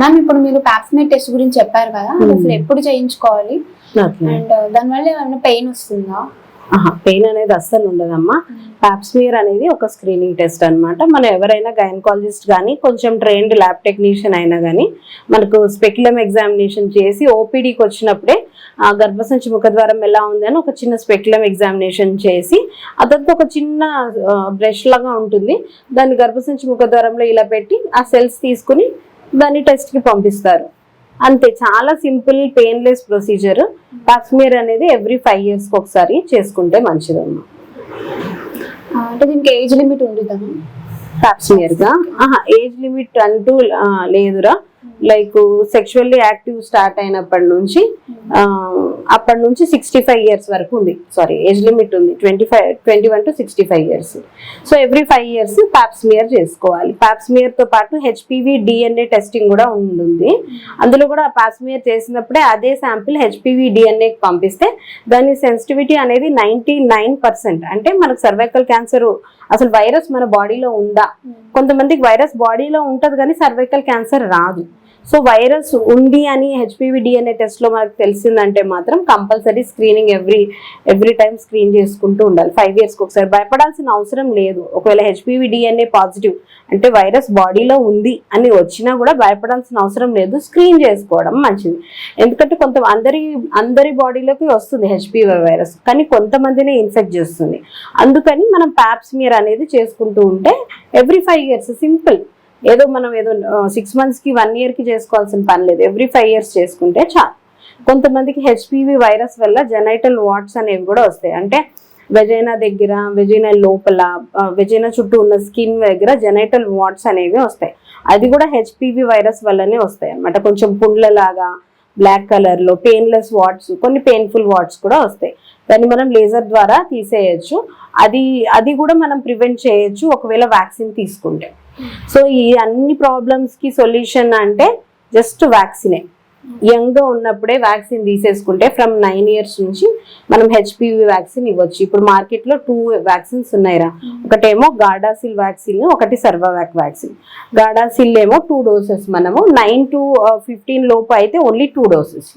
Ma'am ఇప్పుడు మీరు పాప్స్మేట్ test గురించి చెప్పారు కదా అసలు ఎప్పుడు చేయించుకోవాలి? అండ్ దానివల్ల ఏమైనా పెయిన్ వస్తుందా? పెయిన్ అనేది అస్సలు ఉండదమ్మా. పాప్స్మియర్ అనేది ఒక స్క్రీనింగ్ టెస్ట్ అన్నమాట. మనం ఎవరైనా గైనకాలజిస్ట్ కానీ కొంచెం ట్రైన్డ్ ల్యాబ్ టెక్నీషియన్ అయినా కానీ మనకు స్పెక్యులమ్ ఎగ్జామినేషన్ చేసి ఓపీడీకి వచ్చినప్పుడే ఆ గర్భసంచి ముఖద్వారం ఎలా ఉంది అని ఒక చిన్న స్పెక్యులమ్ ఎగ్జామినేషన్ చేసి అదంతా ఒక చిన్న బ్రష్ లాగా ఉంటుంది. దాన్ని గర్భసంచి ముఖద్వారంలో ఇలా పెట్టి ఆ సెల్స్ తీసుకుని దాన్ని టెస్ట్కి పంపిస్తారు. అంతే చాలా simple painless procedure pap smear అనేది ఎవ్రీ ఫైవ్ ఇయర్స్కి ఒకసారి చేసుకుంటే మంచిదమ్మా. అంటే దీనికి ఏజ్ లిమిట్ ఉంటుందా? పాప్స్మియర్గా ఏజ్ లిమిట్ అంటూ లేదురా. లైక్ సెక్షువల్లీ యాక్టివ్ స్టార్ట్ అయినప్పటి నుంచి అప్పటి నుంచి సిక్స్టీ ఫైవ్ ఇయర్స్ వరకు ఉంది. సారీ ఏజ్ లిమిట్ ఉంది. Twenty five twenty one to sixty five years so every five years pap smear చేసుకోవాలి పాప్స్మియర్తో పాటు హెచ్పివి డిఎన్ఏ టెస్టింగ్ కూడా ఉంటుంది. అందులో కూడా ప్యాప్స్మియర్ చేసినప్పుడే అదే శాంపిల్ హెచ్పివి డిఎన్ఏకి పంపిస్తే దాని సెన్సిటివిటీ అనేది నైంటీ నైన్ పర్సెంట్ అంటే మనకు సర్వైకల్ క్యాన్సర్ అసలు వైరస్ మన బాడీలో ఉందా? కొంతమందికి వైరస్ బాడీలో ఉంటుంది కానీ సర్వైకల్ క్యాన్సర్ రాదు. సో వైరస్ ఉంది అని హెచ్పివి డిఎన్ఏ టెస్ట్లో మనకు తెలిసిందంటే మాత్రం compulsory screening every every time screen చేసుకుంటూ ఉండాలి. ఫైవ్ ఇయర్స్కి ఒకసారి భయపడాల్సిన అవసరం లేదు. ఒకవేళ హెచ్పివి డిఎన్ఏ పాజిటివ్ అంటే వైరస్ బాడీలో ఉంది అని వచ్చినా కూడా భయపడాల్సిన అవసరం లేదు. స్క్రీన్ చేసుకోవడం మంచిది. ఎందుకంటే కొంత అందరి అందరి బాడీలోకి వస్తుంది హెచ్పివి వైరస్ కానీ కొంతమందినే ఇన్ఫెక్ట్ చేస్తుంది. అందుకని మనం ప్యాప్స్మియర్ అనేది చేసుకుంటూ ఉంటే ఎవ్రీ ఫైవ్ ఇయర్స్ సింపుల్ ఏదో మనం ఏదో సిక్స్ మంత్స్కి వన్ ఇయర్కి చేసుకోవాల్సిన పని లేదు. ఎవ్రీ ఫైవ్ ఇయర్స్ చేసుకుంటే చాలు. కొంతమందికి హెచ్పివి వైరస్ వల్ల జెనైటల్ వాట్స్ అనేవి కూడా వస్తాయి. అంటే వెజైనా దగ్గర వెజైనా లోపల వెజైనా చుట్టూ ఉన్న స్కిన్ దగ్గర జెనైటల్ వాట్స్ అనేవి వస్తాయి. అది కూడా హెచ్పివి వైరస్ వల్లనే వస్తాయి అనమాట కొంచెం పుండ్లలాగా బ్లాక్ కలర్లో పెయిన్లెస్ వాట్స్ కొన్ని పెయిన్ఫుల్ వాట్స్ కూడా వస్తాయి. దాన్ని మనం లేజర్ ద్వారా తీసేయచ్చు. అది అది కూడా మనం ప్రివెంట్ చేయొచ్చు ఒకవేళ వ్యాక్సిన్ తీసుకుంటే. సో ఈ అన్ని ప్రాబ్లమ్స్కి సొల్యూషన్ అంటే జస్ట్ వ్యాక్సినే. యంగ్గా ఉన్నప్పుడే వ్యాక్సిన్ తీసేసుకుంటే ఫ్రమ్ నైన్ ఇయర్స్ నుంచి మనం హెచ్పివి వ్యాక్సిన్ ఇవ్వచ్చు. ఇప్పుడు మార్కెట్లో టూ వ్యాక్సిన్స్ ఉన్నాయిరా. ఒకటేమో గాడాసిల్ వ్యాక్సిన్ ఒకటి సర్వవ్యాక్ వ్యాక్సిన్. గాడాసిల్ ఏమో టూ డోసెస్ మనము నైన్ టు ఫిఫ్టీన్ లోపు అయితే ఓన్లీ టూ డోసెస్.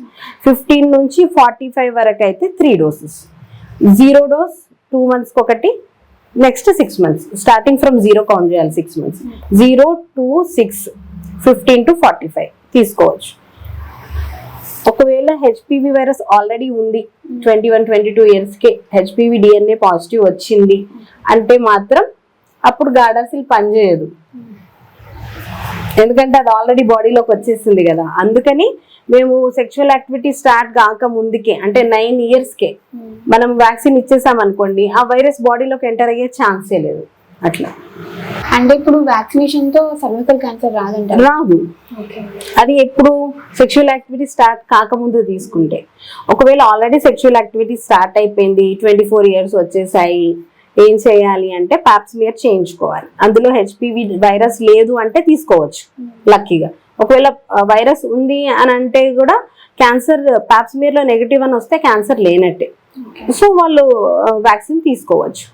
ఫిఫ్టీన్ నుంచి ఫార్టీ ఫైవ్ వరకు అయితే three doses. Zero dose two మంత్స్కి ఒకటి next six months. Starting from zero count చేయాలి six months. Zero two six fifteen to forty five. తీసుకోవచ్చు. ఒకవేళ హెచ్పివి వైరస్ ఆల్రెడీ ఉంది ట్వంటీ వన్ ట్వంటీ టూ ఇయర్స్కి హెచ్పివి డిఎన్ఏ పాజిటివ్ వచ్చింది అంటే మాత్రం అప్పుడు గాడాసిల్ పనిచేయదు ఎందుకంటే అది ఆల్రెడీ బాడీలోకి వచ్చేసింది కదా. అందుకని మేము సెక్షువల్ యాక్టివిటీ స్టార్ట్ కాక ముందుకే అంటే నైన్ ఇయర్స్కే మనం వ్యాక్సిన్ ఇచ్చేసాం అనుకోండి ఆ వైరస్ బాడీలోకి ఎంటర్ అయ్యే ఛాన్సే లేదు. అట్లా. అంటే ఇప్పుడు వ్యాక్సినేషన్తో సర్వికల్ క్యాన్సర్ రాదంటారు? రాదు. అది ఎప్పుడు సెక్షువల్ యాక్టివిటీ స్టార్ట్ కాకముందు తీసుకుంటే. ఒకవేళ ఆల్రెడీ సెక్షువల్ యాక్టివిటీ స్టార్ట్ అయిపోయింది ట్వంటీ ఫోర్ ఇయర్స్ వచ్చేసాయి ఏం చేయాలి అంటే పాప్స్మియర్ చేయించుకోవాలి. అందులో హెచ్పివి వైరస్ లేదు అంటే తీసుకోవచ్చు లక్కీగా ఒకవేళ వైరస్ ఉంది అని అంటే కూడా క్యాన్సర్ పాప్స్మియర్లో నెగిటివ్ అని వస్తే క్యాన్సర్ లేనట్టే. సో వాళ్ళు వ్యాక్సిన్ తీసుకోవచ్చు.